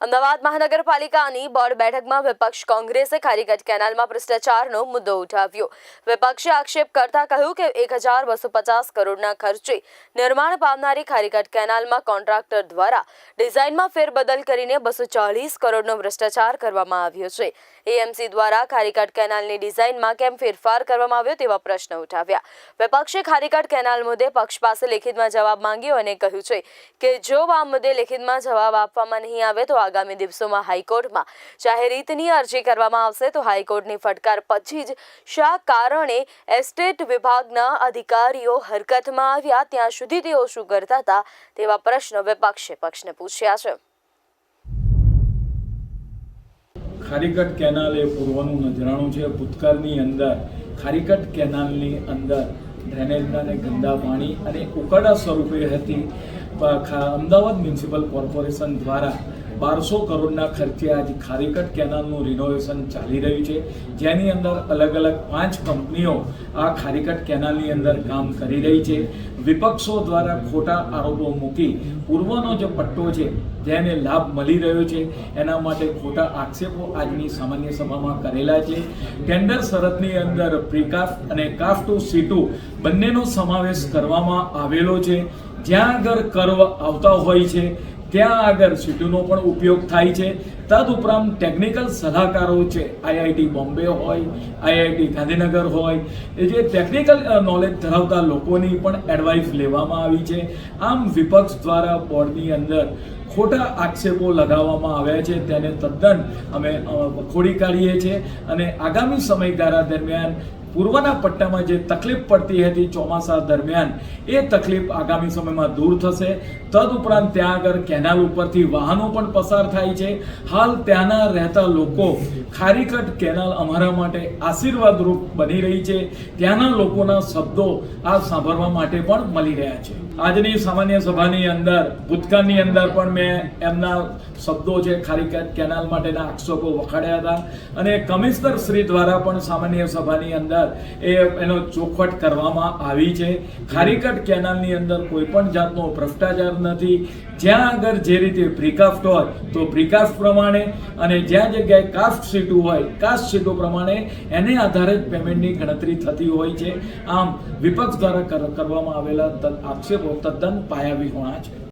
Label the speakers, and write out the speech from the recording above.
Speaker 1: અમદાવાદ મહાનગરપાલિકાની બોર્ડ બેઠકમાં વિપક્ષ કોંગ્રેસે ખારીગઢ કેનાલમાં ભ્રષ્ટાચારનો મુદ્દો ઉઠાવ્યો. વિપક્ષે આક્ષેપ કરતા કહ્યું કે એક હજાર બસો પચાસ કરોડના ખર્ચે નિર્માણ પામનારી ખારીગઢ કેનાલમાં કોન્ટ્રાક્ટર દ્વારા ડિઝાઇનમાં ફેરબદલ કરીને બસો ચાલીસ કરોડનો ભ્રષ્ટાચાર કરવામાં આવ્યો છે. એએમસી દ્વારા ખારીગઢ કેનાલની ડિઝાઇનમાં કેમ ફેરફાર કરવામાં આવ્યો તેવા પ્રશ્ન ઉઠાવ્યા. વિપક્ષે ખારીગઢ કેનાલ મુદ્દે પક્ષ પાસે લેખિતમાં જવાબ માંગ્યો અને કહ્યું છે કે જો આ મુદ્દે લેખિતમાં જવાબ આપવામાં નહીં આવે તો આગામી દિવસોમાં હાઈકોર્ટમાં જાહેર રીતની અરજી કરવામાં આવશે. તો હાઈકોર્ટની ફટકાર પછી જ શા કારણે એસ્ટેટ વિભાગના અધિકારીઓ હરકતમાં આવ્યા? ત્યાં સુધી તેઓ શું કરતા હતા? તેવા પ્રશ્નો વિપક્ષે પક્ષને પૂછ્યા છે.
Speaker 2: ખારીકટ કેનાલ એ પૂર્વનું નજરાણું છે. ભૂતકાળની અંદર ખારીકટ કેનાલની અંદર ડ્રેનેજના અને ગંદા પાણી અને ઉકાળા સ્વરૂપે હતી. અમદાવાદ મ્યુનિસિપલ કોર્પોરેશન દ્વારા બારસો કરોડના ખર્ચે આજે ખારીકટ કેનાલનું રિનોવેશન ચાલી રહ્યું છે. જેની અંદર અલગ અલગ પાંચ કંપનીઓ આ ખારીકટ કેનાલની અંદર કામ કરી રહી છે. વિપક્ષો દ્વારા ખોટા આરોપો મૂકી પૂર્વનો જે પટ્ટો છે, જેને લાભ મળી રહ્યો છે, એના માટે ખોટા આક્ષેપો આજની સામાન્ય સભામાં કરેલા છે. ટેન્ડર શરતની અંદર પ્રિકાફ અને કાફ ટુ બંનેનો સમાવેશ કરવામાં આવેલો છે. જ્યાં આગળ કર્વ આવતા હોય છે ત્યાં આગળ સીટુનો પણ ઉપયોગ થાય છે. તદુપરાંત ટેકનિકલ સલાહકારો છે, આઈઆઈટી બોમ્બે હોય, આઈઆઈટી ગાંધીનગર હોય, એ જે ટેકનિકલ નોલેજ ધરાવતા લોકોની પણ એડવાઇસ લેવામાં આવી છે. આમ વિપક્ષ દ્વારા બોર્ડની અંદર ખોટા આક્ષેપો લગાવવામાં આવ્યા છે. તેને તદ્દન અમે ખોડી કાઢીએ છીએ અને આગામી સમયગાળા દરમિયાન પૂર્વના પટ્ટામાં જે તકલીફ પડતી હતી ચોમાસા દરમિયાન, એ તકલીફ આગામી સમયમાં દૂર થશે. તદઉપરાંત ત્યાં આગળ કેનાલ ઉપરથી વાહનો પણ પસાર થાય છે. હાલ ત્યાંના રહેતા લોકો ખારીકટ કેનાલ અમારા માટે આશીર્વાદરૂપ બની રહી છે. ત્યાંના લોકોના શબ્દો આ સાંભળવા માટે પણ મળી રહ્યા છે. આજની સામાન્ય સભાની અંદર, ભૂતકાળની અંદર પણ મેં એમના શબ્દો છે ખારીકટ કેનાલ માટેના આક્ષેપો વખાડ્યા હતા. અને કમિશનર શ્રી દ્વારા પણ સામાન્ય સભાની અંદર એ એનો ચોખવટ કરવામાં આવી છે. ખારીકટ કેનાલની અંદર કોઈ પણ જાતનો ભ્રષ્ટાચાર નથી. જ્યાં આગળ જે રીતે પ્રિકાફ્ટ હોય, તો પ્રિકાફ્ટ પ્રમાણે અને જ્યાં જગ્યાએ કાસ્ટ સીટું હોય કાસ્ટ સીટો પ્રમાણે એને આધારે જ પેમેન્ટની ગણતરી થતી હોય છે. આમ વિપક્ષ દ્વારા કરવામાં આવેલા આક્ષેપો તદ્દન પાયાવિહોણા છે.